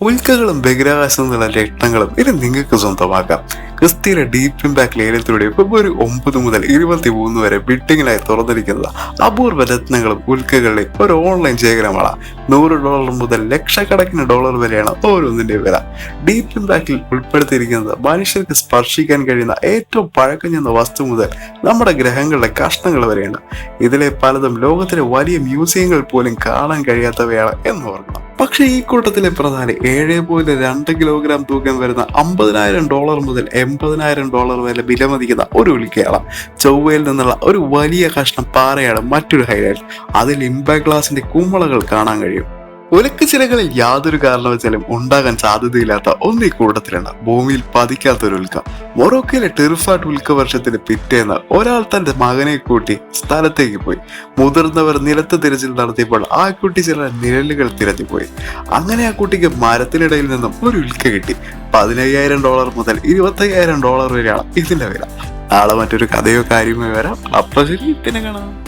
ഉൽക്കകളും ബഹിരാകാശം എന്നുള്ള രത്നങ്ങളും ഇത് നിങ്ങൾക്ക് സ്വന്തമാക്കാം. ക്രിസ്ത്യയിലെ ഡീപ് ഇമ്പാക്ട് ലേലത്തിലൂടെ ഫെബ്രുവരി ഒമ്പത് മുതൽ ഇരുപത്തി മൂന്ന് വരെ ബിഡിങ്ങിനായി തുറന്നിരിക്കുന്നത് അപൂർവ രത്നങ്ങളും ഉൽക്കകളുടെ ഒരു ഓൺലൈൻ ശേഖരമാണ്. നൂറ് ഡോളർ മുതൽ ലക്ഷക്കണക്കിന് ഡോളർ വരെയാണ് ഓരോന്നിന്റെ വില. ഡീപ് ഇമ്പാക്റ്റിൽ ഉൾപ്പെടുത്തിയിരിക്കുന്നത് മനുഷ്യർക്ക് സ്പർശിക്കാൻ കഴിയുന്ന ഏറ്റവും പഴക്കം ചെന്ന വസ്തു മുതൽ നമ്മുടെ ഗ്രഹങ്ങളുടെ കഷ്ണങ്ങൾ വരെയാണ്. ഇതിലെ പലതും ലോകത്തിലെ വലിയ മ്യൂസിയങ്ങൾ പോലും കാണാൻ കഴിയാത്തവയാണ് എന്ന് ഓർക്കണം. പക്ഷേ ഈ കൂട്ടത്തിലെ പ്രധാനം ഏഴ് പോയിന്റ് രണ്ട് കിലോഗ്രാം തൂക്കം വരുന്ന അമ്പതിനായിരം ഡോളർ മുതൽ എൺപതിനായിരം ഡോളർ വരെ വിലമതിക്കുന്ന ഒരു ഉൽക്കയാണ് ചൊവ്വയിൽ നിന്നുള്ള ഒരു വലിയ കഷ്ണം പാറയാണ് മറ്റൊരു ഹൈലൈറ്റ് അതിൽ ഇമ്പാക്ട് ഗ്ലാസിന്റെ കുമ്മളകൾ കാണാൻ കഴിയും. ഉലക്ക് ചിലകളിൽ യാതൊരു കാരണവശാലും ഉണ്ടാകാൻ സാധ്യതയില്ലാത്ത ഒന്നീ കൂട്ടത്തിലാണ് ഭൂമിയിൽ പതിക്കാത്തൊരു ഉൽക്ക. മൊറോക്കയിലെ ടെറിഫാട്ട് ഉൽക്ക വർഷത്തിന് പിറ്റേന്ന് ഒരാൾ തന്റെ മകനെ കൂട്ടി സ്ഥലത്തേക്ക് പോയി. മുതിർന്നവർ നിലത്ത് തിരച്ചിൽ നടത്തിയപ്പോൾ ആ കുട്ടി ചില നിഴലുകൾ തിരഞ്ഞുപോയി അങ്ങനെ ആ കുട്ടിക്ക് മരത്തിനിടയിൽ നിന്നും ഒരു ഉൽക്ക കിട്ടി. പതിനയ്യായിരം ഡോളർ മുതൽ ഇരുപത്തയ്യായിരം ഡോളർ വരെയാണ് ഇതിന്റെ വില. നാളെ മറ്റൊരു കഥയോ കാര്യമോ വരാം. അപ്പൊ ശരി പിന്നെ കാണാം.